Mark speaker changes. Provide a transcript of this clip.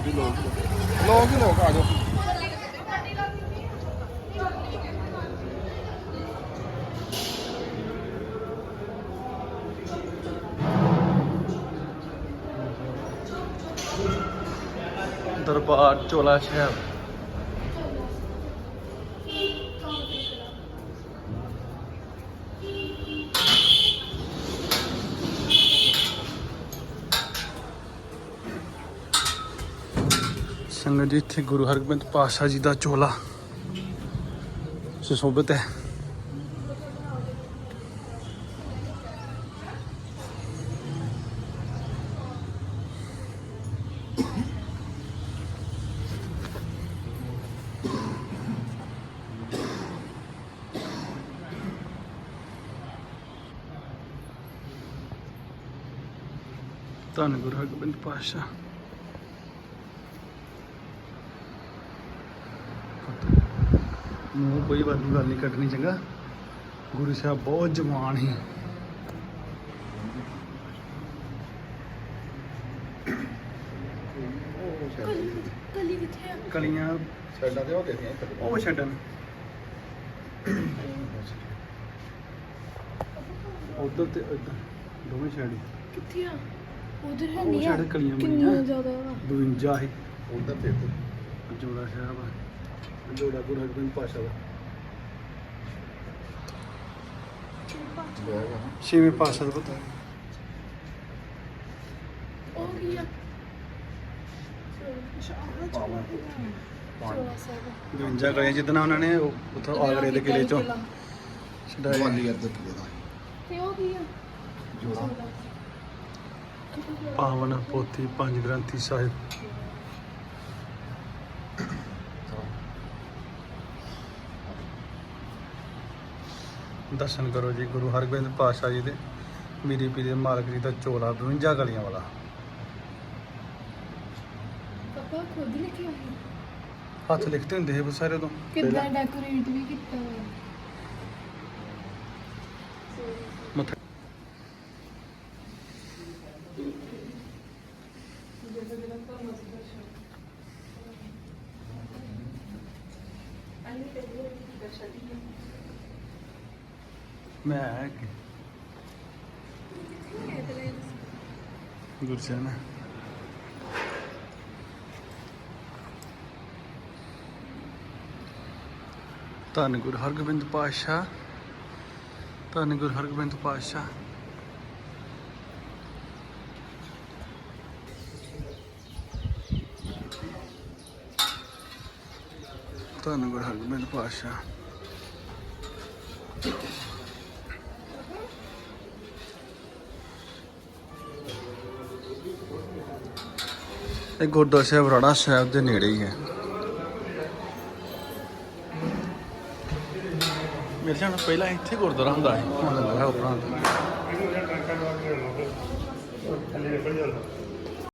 Speaker 1: लोग ही लोग आ जाओ
Speaker 2: दरबार चोला शहर। ਸੰਗਤ ਜੀ, ਇੱਥੇ ਗੁਰੂ ਹਰਗੋਬਿੰਦ ਪਾਤਸ਼ਾਹ ਜੀ ਦਾ ਚੋਲਾ ਸੁਸ਼ੋਭਿਤ ਹੈ। ਧੰਨ ਗੁਰੂ ਹਰਗੋਬਿੰਦ ਪਾਤਸ਼ਾਹ। ਮੂੰਹ ਕੋਈ ਵਾਧੂ ਗੱਲ ਨਹੀਂ ਕੱਢਣੀ ਚੰਗਾ। ਗੁਰੂ ਸਾਹਿਬ ਬਹੁਤ ਜਵਾਨ ਸੀ।
Speaker 3: ਕਲੀ ਕਿੱਥੇ ਆ
Speaker 2: ਕਲੀਆਂ
Speaker 1: ਸਾਡਾ ਤੇ ਉਹ
Speaker 2: ਉਹ ਛੱਡਣ। ਉਧਰ ਤੇ ਇੱਧਰ ਦੋਵੇਂ ਛੱਡ
Speaker 3: ਕਿੱਥੇ ਆ? ਉਧਰ ਹੈ
Speaker 2: ਉਹ
Speaker 3: ਨਹੀਂ ਆ।
Speaker 2: ਸਾਡੇ ਕਲੀਆਂ
Speaker 3: ਕਿੰਨੀਆਂ
Speaker 2: ਬਣੀਆਂ।
Speaker 3: ਜ਼ਿਆਦਾ ਵਾ।
Speaker 2: 52 ਹੈ
Speaker 1: ਉਧਰ ਤੇ
Speaker 2: ਜੋੜਾ ਸਾਹਿਬ ਆ। ਜੋੜਾ ਗੁਰੂ ਹਰਗੋਬਿੰਦ ਪਾਤਸ਼ਾਹ ਦਾ। ਛੇਵੇਂ ਪਾਤਸ਼ਾਹ ਦਾ ਪਤਾ
Speaker 3: ਉਹ ਕੀ ਆ?
Speaker 2: 52 ਕਲੀਆਂ ਜਿੱਦਣਾ ਉਹਨਾਂ ਨੇ ਉਹ- ਉੱਥੋਂ ਆਗਰੇ ਦੇ ਕਿਲੇ ਚੋਂ ਛਡਾਇਆ।
Speaker 1: ਵਾਲੀ ਅੱਧ ਕਿਲੇ ਦਾ।
Speaker 3: ਤੇ ਉਹ ਕੀ ਆ?
Speaker 1: ਜੋੜਾ
Speaker 2: ਪਾਵਨ ਪੋਥੀ ਪੰਜ ਗ੍ਰੰਥੀ ਸਾਹਿਬ। ਦਰਸ਼ਨ ਕਰੋ ਜੀ ਗੁਰੂ ਹਰਗੋਬਿੰਦ ਪਾਤਸ਼ਾਹ ਜੀ ਦੇ ਮੀਰੀ ਪੀਰੀ ਮਾਲਕ ਜੀ ਦਾ ਚੋਲਾ 52 ਗਲੀਆਂ ਵਾਲਾ।
Speaker 3: ਪਾਪਾ ਖੁਦ ਲਿਖਿਆ ਹੈ
Speaker 2: ਹੱਥ ਲਿਖਦੇ ਹੁੰਦੇ ਸੀ ਸਾਰੇ ਤੋਂ
Speaker 3: ਕਿੱਦਾਂ ਡੈਕੋਰੇਟ ਵੀ ਕੀਤਾ ਹੋਇਆ?
Speaker 2: ਮੱਥਾ ਮੈਂ ਗੁਰਸੇਨ ਧੰਨ ਗੁਰੂ ਹਰਗੋਬਿੰਦ ਪਾਤਸ਼ਾਹ ਧੰਨ ਗੁਰੂ ਹਰਗੋਬਿੰਦ ਪਾਤਸ਼ਾਹ। ਧੰਨ ਗੁਰੂ ਹਰਗੋਬਿੰਦ ਪਾਤਸ਼ਾਹ। ਇਹ ਗੁਰਦੁਆਰਾ ਸਾਹਿਬ ਰਾਣਾ ਸਾਹਿਬ ਦੇ ਨੇੜੇ ਹੀ ਹੈ। ਮੇਰੇ ਖਿਆਲ ਨਾਲ ਪਹਿਲਾਂ ਇੱਥੇ ਗੁਰਦੁਆਰਾ ਹੁੰਦਾ ਸੀ। ਹੁਣ ਲੱਗਾ ਉਪਰਾਂ
Speaker 4: ਥੱਲੇ ਨਿਕਲ ਜਾਂਦਾ